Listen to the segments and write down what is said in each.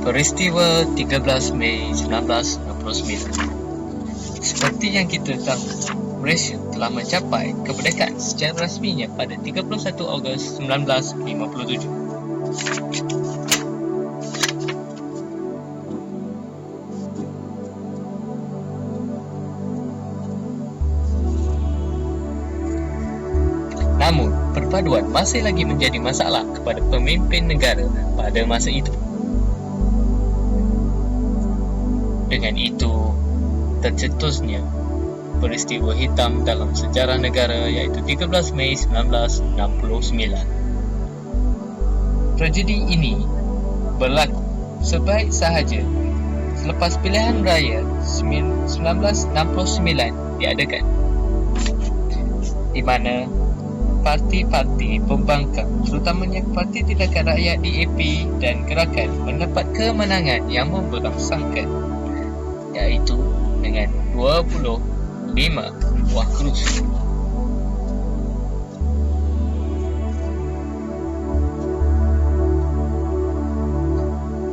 Peristiwa 13 Mei 1969 Seperti yang kita tahu, Malaysia telah mencapai kemerdekaan secara rasminya pada 31 Ogos 1957. Namun, perpaduan masih lagi menjadi masalah kepada pemimpin negara pada masa itu. Dengan itu, tercetusnya peristiwa hitam dalam sejarah negara iaitu 13 Mei 1969. Tragedi ini berlaku sebaik sahaja selepas pilihan raya 1969 diadakan di mana parti-parti pembangkang terutamanya Parti Tindakan Rakyat DAP dan Gerakan mendapat kemenangan yang memberangsangkan iaitu dengan 25 buah kerusi.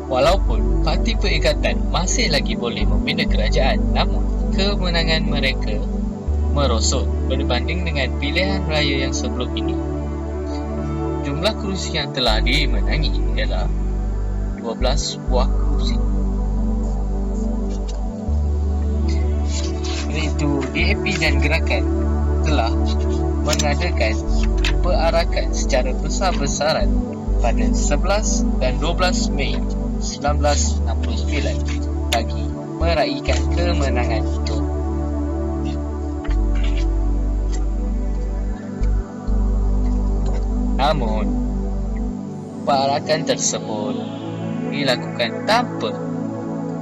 Walaupun parti perikatan masih lagi boleh membina kerajaan namun kemenangan mereka merosot berbanding dengan pilihan raya yang sebelum ini. Jumlah kerusi yang telah dimenangi ialah 12 buah kerusi. Dan gerakan telah mengadakan perarakan secara besar-besaran pada 11 dan 12 Mei 1969 bagi meraihkan kemenangan itu. Namun, perarakan tersebut dilakukan tanpa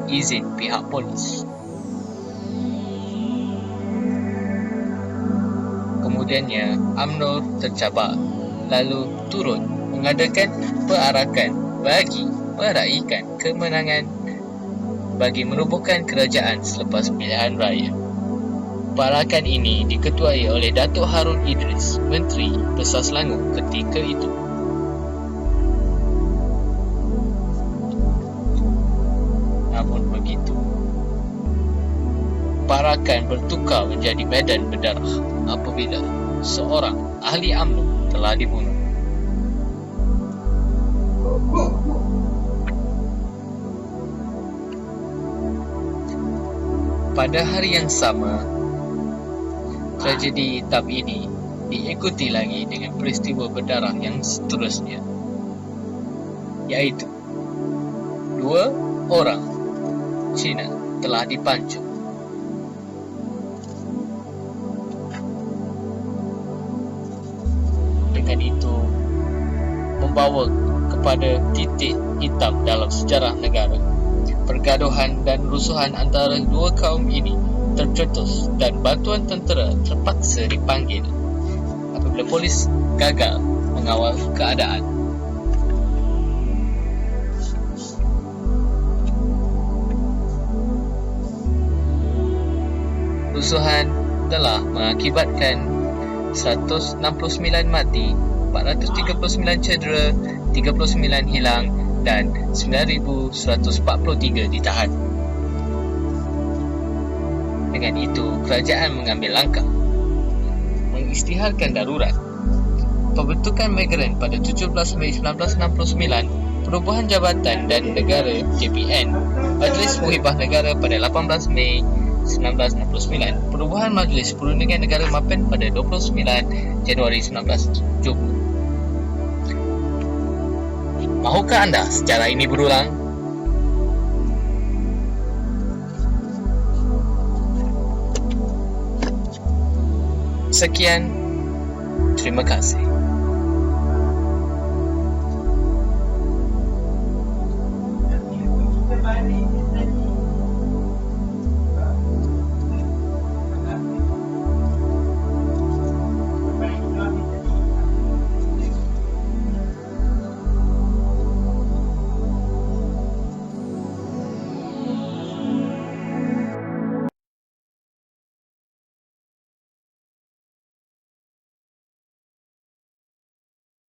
izin pihak polis. Kemudiannya, UMNO tercabar lalu turut mengadakan perarakan bagi meraihkan kemenangan bagi menubuhkan kerajaan selepas pilihan raya. Perakan ini diketuai oleh Datuk Harun Idris, Menteri Besar Selangor ketika itu. Namun begitu, perakan bertukar menjadi medan berdarah apabila seorang ahli UMNO telah dibunuh. Pada hari yang sama, tragedi hitam ini diikuti lagi dengan peristiwa berdarah yang seterusnya iaitu dua orang Cina telah dipancung dengan itu membawa kepada titik hitam dalam sejarah negara pergaduhan dan rusuhan antara dua kaum ini tercetus dan bantuan tentera terpaksa dipanggil apabila polis gagal mengawal keadaan. Rusuhan telah mengakibatkan 169 mati, 439 cedera, 39 hilang dan 9143 ditahan. Dengan itu, kerajaan mengambil langkah mengisytiharkan darurat. Pembentukan migrant pada 17 Mei 1969, Perubahan Jabatan dan Negara JPN, Majlis Muhibah Negara pada 18 Mei 1969, Perubahan Majlis Perundingan Negara Mapen pada 29 Januari 1970. Mahukah anda secara ini berulang? Sekian, terima kasih.